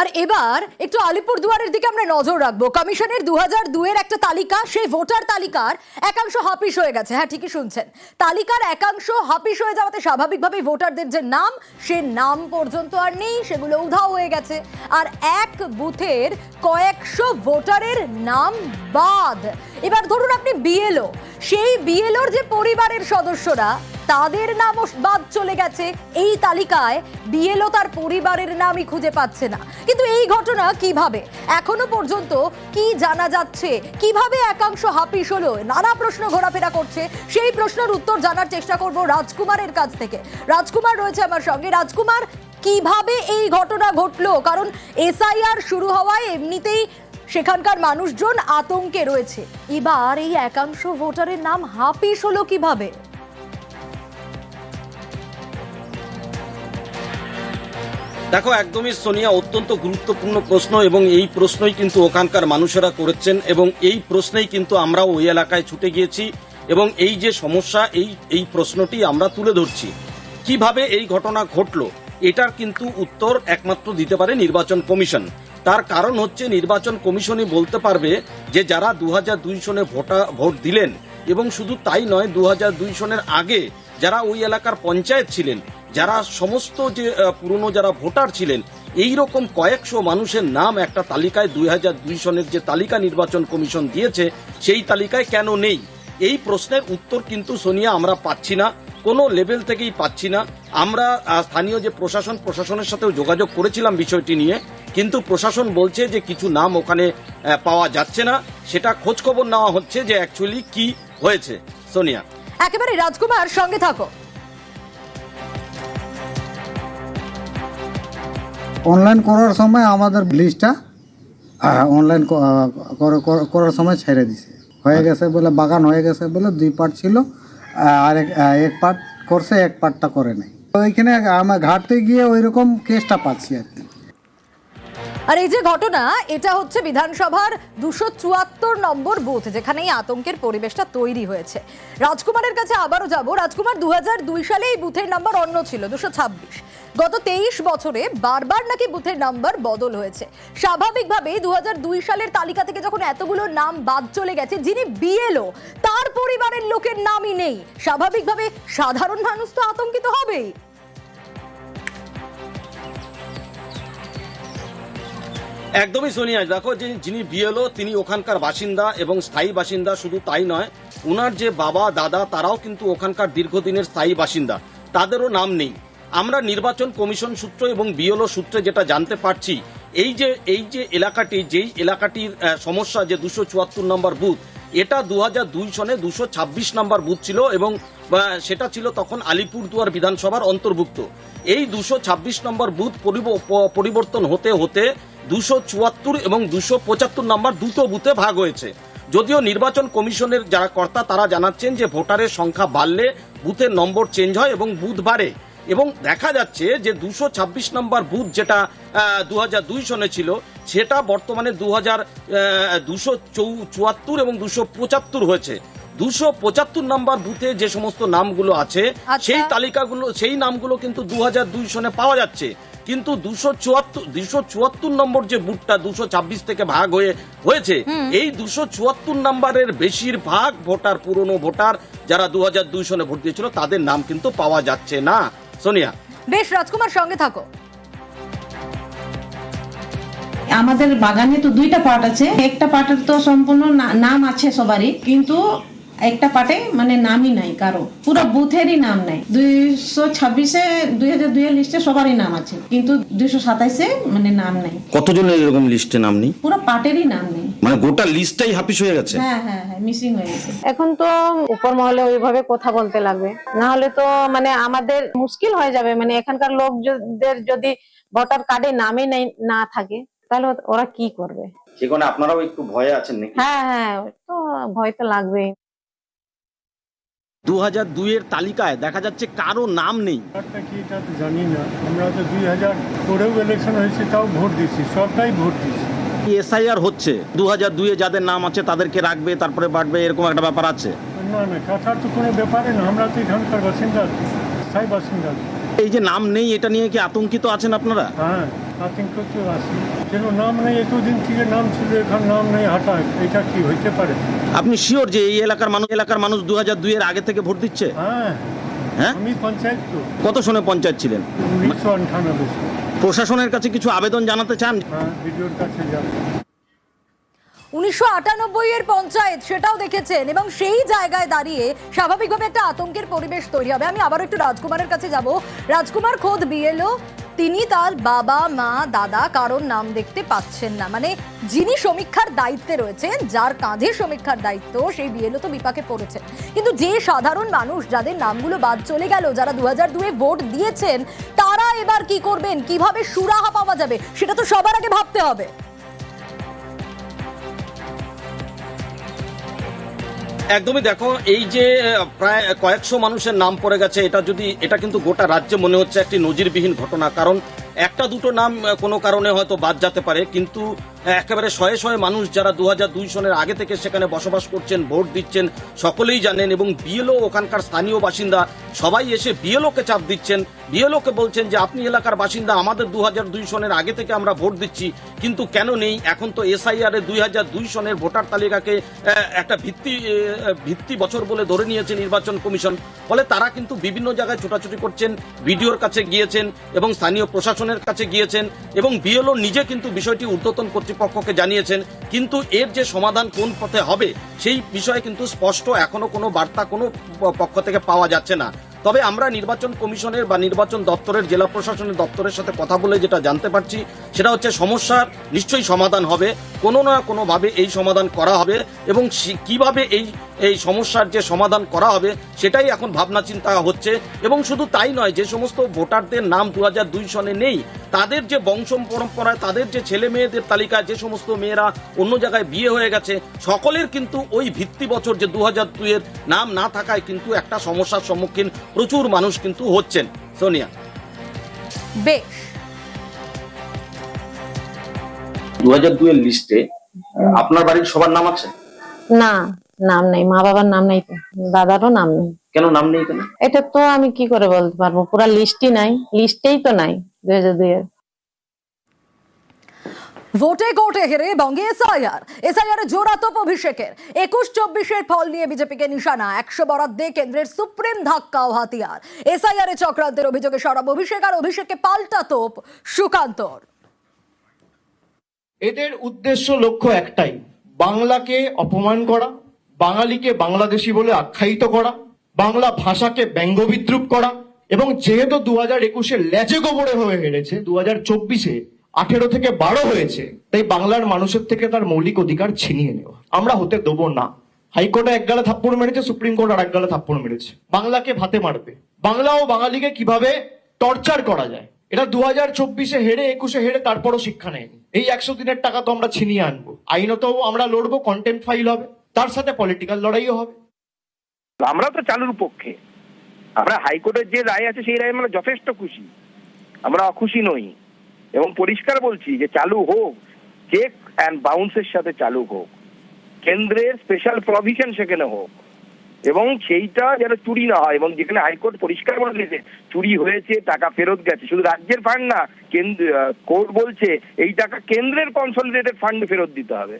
আর এবার একটু আলিপুর দুয়ারের দিকে আমরা নজর রাখব। কমিশনের দু হাজার দুয়ের একটা তালিকা, সেই ভোটার তালিকার একাংশ হাপিস হয়ে গেছে। হ্যাঁ ঠিকই শুনছেন। তালিকার একাংশ হাপিস হয়ে যাওয়াতে স্বাভাবিকভাবেই ভোটারদের যে নাম, সে নাম পর্যন্ত আর নেই, সেগুলো উধাও হয়ে গেছে। আর এক বুথের কয়েকশো ভোটারের নাম বাদ। এবার ধরুন আপনি বিএলও, সেই বিএলওর যে পরিবারের সদস্যরা তাদের নামও বাদ চলে গেছে। এই তালিকায় বিএলও তার পরিবারের নামই খুঁজে পাচ্ছে না। কিন্তু এই ঘটনা কীভাবে? এখনও পর্যন্ত কি জানা যাচ্ছে? কীভাবে একাংশ হাপিস হলো? নানা প্রশ্ন ঘোরাফেরা করছে। সেই প্রশ্নের উত্তর জানার চেষ্টা করব রাজকুমারের কাছ থেকে। রাজকুমার রয়েছে আমার সঙ্গে। রাজকুমার, কীভাবে এই ঘটনা ঘটলো? কারণ এসআইআর শুরু হওয়ায় এমনিতেই সেখানকার মানুষজন আতঙ্কে রয়েছে। এবার এই একাংশ ভোটারের নাম হাপিস হলো কীভাবে? দেখো, একদমই সোনিয়া অত্যন্ত গুরুত্বপূর্ণ প্রশ্ন এবং এই প্রশ্নই কিন্তু ওখানকার মানুষেরা করেছেন এবং এই প্রশ্নেই কিন্তু আমরা ওই এলাকায় ছুটে গিয়েছি এবং এই যে সমস্যা, এই এই প্রশ্নটি আমরা তুলে ধরছি। কীভাবে এই ঘটনা ঘটলো? এটার কিন্তু উত্তর একমাত্র দিতে পারে নির্বাচন কমিশন। তার কারণ হচ্ছে নির্বাচন কমিশনই বলতে পারবে যে যারা দু হাজার দুই সনে ভোটা, ভোট দিলেন এবং শুধু তাই নয় দু হাজার দুই সনের আগে যারা ওই এলাকার পঞ্চায়েত ছিলেন যারা সমস্ত যে পুরনো যারা ভোটার ছিলেন এই রকম কয়েকশো মানুষের নাম একটা তালিকায় দুই হাজার দুই সনের যে তালিকা নির্বাচন কমিশন দিয়েছে, সেই তালিকায় কেন নেই? এই প্রশ্নের উত্তর কিন্তু সোনিয়া, আমরা পাচ্ছি না। কোনো লেভেল থেকেই পাচ্ছি না। আমরা স্থানীয় যে প্রশাসন, প্রশাসনের সাথেও যোগাযোগ করেছিলাম বিষয়টি নিয়ে, কিন্তু প্রশাসন বলছে যে কিছু নাম ওখানে পাওয়া যাচ্ছে না। সেটা খোঁজখবর নেওয়া হচ্ছে যে অ্যাকচুয়ালি কি হয়েছে। সোনিয়া। একেবারে রাজকুমার, সঙ্গে থাকো। অনলাইন করার সময় আমাদের লিস্টটা অনলাইন করার সময় ছেড়ে দিছে। হয়ে গেছে বলে বাগান হয়ে গেছে বলে দুই পার্ট ছিল আর এক পার্ট করছে এক পার্টটা করে নাই। তো ওইখানে আমার ঘাটতে গিয়ে ওইরকম কেসটা পাচ্ছি আর কি। আর এই যে ঘটনা, এটা হচ্ছে বিধানসভার দুশো চুয়াত্তর নম্বর বুথ যেখানে এই আতঙ্কের পরিবেশটা তৈরি হয়েছে। রাজকুমারের কাছে আবারও যাব। রাজকুমার দু সালে এই বুথের নাম্বার অন্য ছিল, দুশো ছাব্বিশ। গত তেইশ বছরে বারবার নাকি বুথের নাম্বার বদল হয়েছে। স্বাভাবিকভাবে দু সালের তালিকা থেকে যখন এতগুলো নাম বাদ চলে গেছে, যিনি বিএলও, তার পরিবারের লোকের নামই নেই। স্বাভাবিকভাবে সাধারণ মানুষ তো আতঙ্কিত হবেই। একদমই সোনিয়া দেখো, যে যিনি বিএলও, তিনি ওখানকার বাসিন্দা এবং স্থায়ী বাসিন্দা, শুধু তাই নয়, উনার যে বাবা, দাদা, তারাও কিন্তু ওখানকার দীর্ঘদিনের স্থায়ী বাসিন্দা। তাদেরও নাম নেই। আমরা নির্বাচন কমিশন সূত্র এবং বিএলও সূত্রে যেটা জানতে পারছি, এই যে এই যে এলাকাটি, যেই এলাকাটির সমস্যা যে দুশো চুয়াত্তর নম্বর বুথ, এটা দু হাজার দুই সনে দুশো ছাব্বিশ নম্বর বুথ ছিল এবং সেটা ছিল তখন আলিপুরদুয়ার বিধানসভার অন্তর্ভুক্ত। এই দুশো ছাব্বিশ নম্বর বুথ পরিব- পরিবর্তন হতে হতে দুশো চুয়াত্তর এবং দুশো পঁচাত্তর নম্বর দুটো বুথে ভাগ হয়েছে। যদিও নির্বাচন কমিশনের যারা কর্তা তারা জানাচ্ছেন যে ভোটারের সংখ্যা বাড়লে বুথের নম্বর চেঞ্জ হয় এবং বুথ বাড়ে। এবং দেখা যাচ্ছে যে দুশো ছাব্বিশ নম্বর বুথ যেটা দু হাজার দুই সনে ছিল, সেটা বর্তমানে দু হাজার দুশো চুয়াত্তর এবং দুশো পঁচাত্তর হয়েছে। দুশো পঁচাত্তর নম্বর বুথে যে সমস্ত নামগুলো আছে আচ্ছা। সেই তালিকাগুলো সেই নামগুলো কিন্তু দু হাজার দুই সনে পাওয়া যাচ্ছে। কিন্তু দুশো চুয়াত্তর দুশো চুয়াত্তর নম্বর যে বুথটা দুশো ছাব্বিশ থেকে ভাগ হয়ে হয়েছে এই দুশো চুয়াত্তর নম্বরের বেশিরভাগ ভোটার পুরনো ভোটার যারা দু হাজার দুই সনে ভোট দিয়েছিল তাদের নাম কিন্তু পাওয়া যাচ্ছে না। সোনিয়া। বেশ রাজকুমার সঙ্গে থাকো। আমাদের বাগানে তো দুইটা পার্ট আছে। একটা পার্টের তো সম্পূর্ণ নাম আছে সবারই। কিন্তু একটা পার্টে মানে নামই নাই কারও। পুরো বুথেরই নাম নাই। দুইশো ছাব্বিশে দুই হাজার দুই লিস্টে সবারই নাম আছে। কিন্তু দুইশো সাতাইশে মানে নাম নাই। কতজনের এরকম লিস্টে নাম নেই? পুরো পার্টেরই নাম নেই। মানে গোটা লিস্টটাই হাফিস হয়ে গেছে? হ্যাঁ হ্যাঁ হ্যাঁ মিসিং হয়ে গেছে। এখন তো উপর মহলে ওইভাবে কথা বলতে লাগবে। না হলে তো মানে আমাদের মুশকিল হয়ে যাবে। মানে এখানকার লোকদের যদি ভোটার কার্ডে নামে নেই না থাকে তাহলে ওরা কি করবে? সেখানে আপনারাও একটু ভয়ে আছেন নাকি? হ্যাঁ হ্যাঁ তো ভয় তো লাগবেই। দু হাজার দুইয়ের তালিকায় দেখা যাচ্ছে কারও নাম নেই। কি এটা তো জানি না। আমরা তো দুই হাজার করেও ইলেকশন হয়েছে তাও ভোট দিচ্ছি সবটাই ভোট দিচ্ছি। এসআইআর হচ্ছে। দু হাজার দুইয়ে যাদের নাম আছে তাদেরকে রাখবে তারপরে বাড়বে এরকম একটা ব্যাপার আছে। না না কাটার তো কোনো ব্যাপারে না। আমরা তো এখানকার বাসিন্দা স্থায়ী বাসিন্দা। এই যে নাম নেই এটা নিয়ে কি আতঙ্কিত আছেন আপনারা? হ্যাঁ করতে আসি কেন নাম নেই? এতদিন থেকে নাম ছিল এখন নাম নেই হঠাৎ এটা কি হইতে পারে? আপনি শিওর যে এই এলাকার মানুষ এলাকার মানুষ দু হাজার দুইয়ের আগে থেকে ভোট দিচ্ছে? হ্যাঁ। হ্যাঁ? আমি পঞ্চায়েত তো। কত সনে পঞ্চায়েত ছিলেন? উনিশশো আটানব্বই প্রশাসনের কাছে কিছু আবেদন জানাতে চান? হ্যাঁ ভিডিওর কাছে যাব উনিশশো আটানব্বই এর পঞ্চায়েত সেটাও দেখেছেন। এবং সেই জায়গায় দাঁড়িয়ে স্বাভাবিকভাবে একটা আতঙ্কের পরিবেশ তৈরি হবে। আমি আবার একটু রাজকুমারের কাছে যাব। রাজকুমার খোদ বিএলও তিনি তার বাবা, মা, দাদা কারোর নাম দেখতে পাচ্ছেন না। মানে যিনি সমীক্ষার দায়িত্বে রয়েছেন, যার কাঁধে সমীক্ষার দায়িত্ব, সেই বিএলও তো বিপাকে পড়েছে। কিন্তু যে সাধারণ মানুষ যাদের নামগুলো বাদ চলে গেল, যারা দু হাজার দুয়ে ভোট দিয়েছেন, তারা এবার কি করবেন? কীভাবে সুরাহা পাওয়া যাবে? সেটা তো সবার আগে ভাবতে হবে। একদমই দেখো, এই যে প্রায় কয়েকশো মানুষের নাম পড়ে গেছে, এটা যদি, এটা কিন্তু গোটা রাজ্যে মনে হচ্ছে একটি নজিরবিহীন ঘটনা। কারণ একটা দুটো নাম কোনো কারণে হয়তো বাদ যেতে পারে, কিন্তু একেবারে শয়ে শয়ে মানুষ যারা দু দুই সনের আগে থেকে সেখানে বসবাস করছেন, ভোট দিচ্ছেন, সকলেই জানেন এবং বিএলও ওখানকার স্থানীয় বাসিন্দা সবাই এসে বিএলওকে চাপ দিচ্ছেন। বিএলওকে বলছেন যে, আপনি এলাকার বাসিন্দা, আমাদের দু দুই সনের আগে থেকে আমরা ভোট দিচ্ছি, কিন্তু কেন নেই? এখন তো এসআইআর দুই হাজার দুই সনের ভোটার তালিকাকে একটা ভিত্তি ভিত্তি বছর বলে ধরে নিয়েছে নির্বাচন কমিশন। ফলে তারা কিন্তু বিভিন্ন জায়গায় ছোটাছুটি করছেন বিডিওর কাছে গিয়েছেন এবং স্থানীয় প্রশাসনের কাছে গিয়েছেন এবং বিএলও নিজে কিন্তু বিষয়টি ঊর্ধ্বতন কর্তৃপক্ষকে জানিয়েছেন, কিন্তু এর যে সমাধান কোন পথে হবে সেই বিষয়ে কিন্তু স্পষ্ট এখনও কোনো বার্তা কোনো পক্ষ থেকে পাওয়া যাচ্ছে না। তবে আমরা নির্বাচন কমিশনের বা নির্বাচন দপ্তরের, জেলা প্রশাসনের দপ্তরের সাথে কথা বলে যেটা জানতে পারছি, সেটা হচ্ছে সমস্যার নিশ্চয়ই সমাধান হবে। কোনো না কোনোভাবে এই সমাধান করা হবে এবং কীভাবে এই এই সমস্যার যে সমাধান করা হবে, সেটাই এখন ভাবনা চিন্তা হচ্ছে। এবং শুধু তাই নয়, যে সমস্ত ভোটারদের নাম দু হাজার দুই সনে নেই, তাদের যে বংশ পরম্পরায় তাদের যে ছেলে মেয়েদের তালিকায় যে সমস্ত মেয়েরা অন্য জায়গায় বিয়ে হয়ে গেছে, সকলের কিন্তু ওই ভিত্তি বছর যে দু হাজার দুইয়ের নাম না থাকায় কিন্তু একটা সমস্যার সম্মুখীন প্রচুর মানুষ কিন্তু হচ্ছেন সোনিয়া। বেশ। দু হাজার দুয়ের লিস্টে আপনার বাড়ির সবার নাম আছে? না নাম নেই মা বাবার নাম নেই তো দাদারও নাম নেই। কেন নাম নেই কেন এটা তো আমি কি করে বলতে পারব? পুরা লিস্টই নাই লিস্টেই তো নাই দুই হাজার দুই ভোটে কোর্টে হেরে বঙ্গে এসআইআর। এসআইআর জোড়া তোপ অভিষেকের। একুশ চব্বিশের ফল নিয়ে বিজেপিকে নিশানা। একশো বরাদ্দে কেন্দ্রের সুপ্রিম ধাক্কা ও হাতিয়ার। এসআইআর এ চক্রান্তের অভিযোগে সরব অভিষেক আর অভিষেকে পাল্টা তোপ সুকান্তর। এদের উদ্দেশ্য লক্ষ্য একটাই, বাংলাকে অপমান করা, বাঙালিকে বাংলাদেশি বলে আখ্যায়িত করা, বাংলা ভাষাকে ব্যঙ্গ বিদ্রুপ করা, এবং যেহেতু দু হাজার একুশে লেচে গোবরে হয়ে হেরেছে দু হাজার চব্বিশে আঠেরো থেকে বারো হয়েছে, তাই বাংলার মানুষের থেকে তার মৌলিক অধিকার ছিনিয়ে নেওয়া। আমরা হতে দেবো না। হাইকোর্টে এক গালে থাপ্পড় মেরেছে, সুপ্রিম কোর্ট আর এক গালে থাপ্পড় মেরেছে। বাংলাকে ভাতে মারবে। বাংলা ও বাঙালিকে কীভাবে টর্চার করা যায়? এটা দু হাজার চব্বিশে হেরে, একুশে হেরে তারপরও শিক্ষা নেয়নি। এই একশো দিনের টাকা তো আমরা ছিনিয়ে আনব। আইনত আমরা লড়বো কন্টেন্ট ফাইল হবে। তার সাথে পলিটিক্যাল লড়াইও হবে। আমরা তো চালুর পক্ষে। আমরা হাইকোর্টের যে রায় আছে, সেই রায় আমরা যথেষ্ট খুশি। আমরা অখুশি নই। এবং পরিষ্কার বলছি যে চালু হোক চেক অ্যান্ড বাউন্সের সাথে চালু হোক, কেন্দ্রের স্পেশাল প্রভিশন সেখানে হোক, এবং সেইটা যেন চুরি না হয়, এবং যেখানে হাইকোর্ট পরিষ্কার করে দিয়েছে, চুরি হয়েছে, টাকা ফেরত গেছে, শুধু রাজ্যের ফান্ড না, কেন্দ্র কোর্ট বলছে, এই টাকা কেন্দ্রের কনসলিডেটেড ফান্ড ফেরত দিতে হবে।